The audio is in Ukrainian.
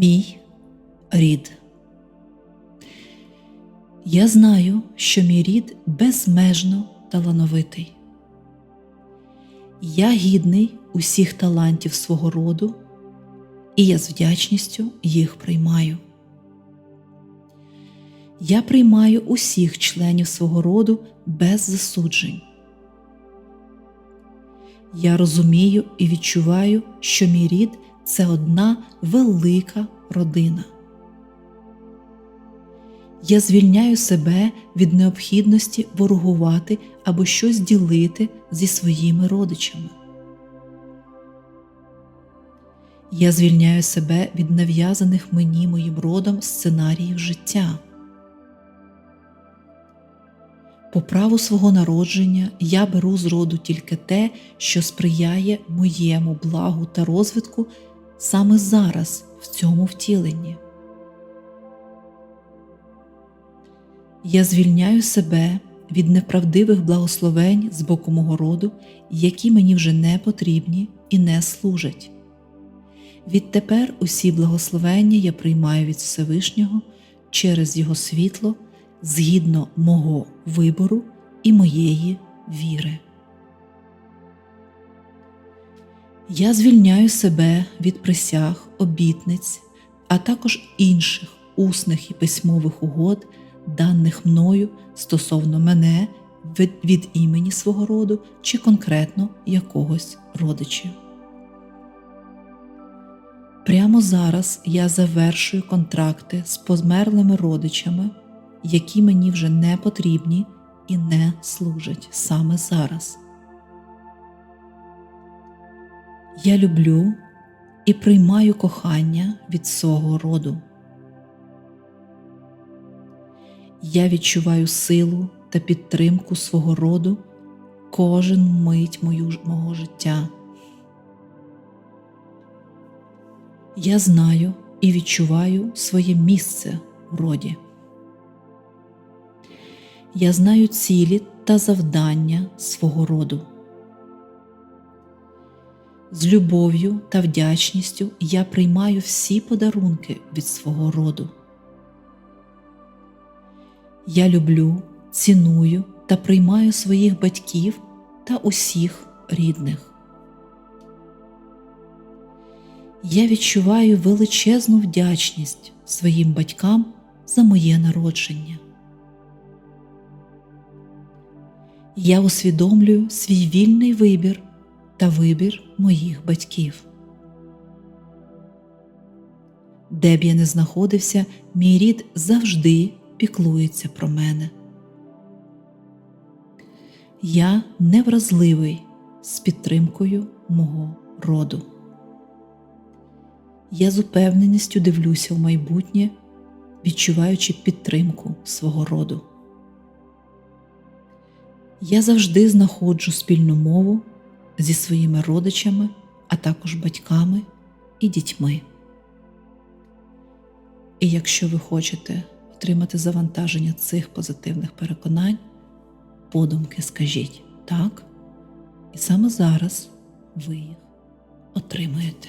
Мій рід. Я знаю, що мій рід безмежно талановитий. Я гідний усіх талантів свого роду, і я з вдячністю їх приймаю. Я приймаю усіх членів свого роду без засуджень. Я розумію і відчуваю, що мій рід це одна велика родина. Я звільняю себе від необхідності ворогувати або щось ділити зі своїми родичами. Я звільняю себе від нав'язаних мені моїм родом сценаріїв життя. По праву свого народження я беру з роду тільки те, що сприяє моєму благу та розвитку саме зараз в цьому втіленні. Я звільняю себе від неправдивих благословень з боку мого роду, які мені вже не потрібні і не служать. Відтепер усі благословення я приймаю від Всевишнього через Його світло згідно мого вибору і моєї віри. Я звільняю себе від присяг, обітниць, а також інших усних і письмових угод, даних мною стосовно мене від, імені свого роду чи конкретно якогось родичів. Прямо зараз я завершую контракти з померлими родичами, які мені вже не потрібні і не служать саме зараз. Я люблю і приймаю кохання від свого роду. Я відчуваю силу та підтримку свого роду кожен мить мою, мого життя. Я знаю і відчуваю своє місце в роді. Я знаю цілі та завдання свого роду. З любов'ю та вдячністю я приймаю всі подарунки від свого роду. Я люблю, ціную та приймаю своїх батьків та усіх рідних. Я відчуваю величезну вдячність своїм батькам за моє народження. Я усвідомлюю свій вільний вибір та вибір моїх батьків. Де б я не знаходився, мій рід завжди піклується про мене. Я невразливий з підтримкою мого роду. Я з упевненістю дивлюся в майбутнє, відчуваючи підтримку свого роду. Я завжди знаходжу спільну мову зі своїми родичами, а також батьками і дітьми. І якщо ви хочете отримати завантаження цих позитивних переконань, подумки скажіть так, і саме зараз ви їх отримаєте.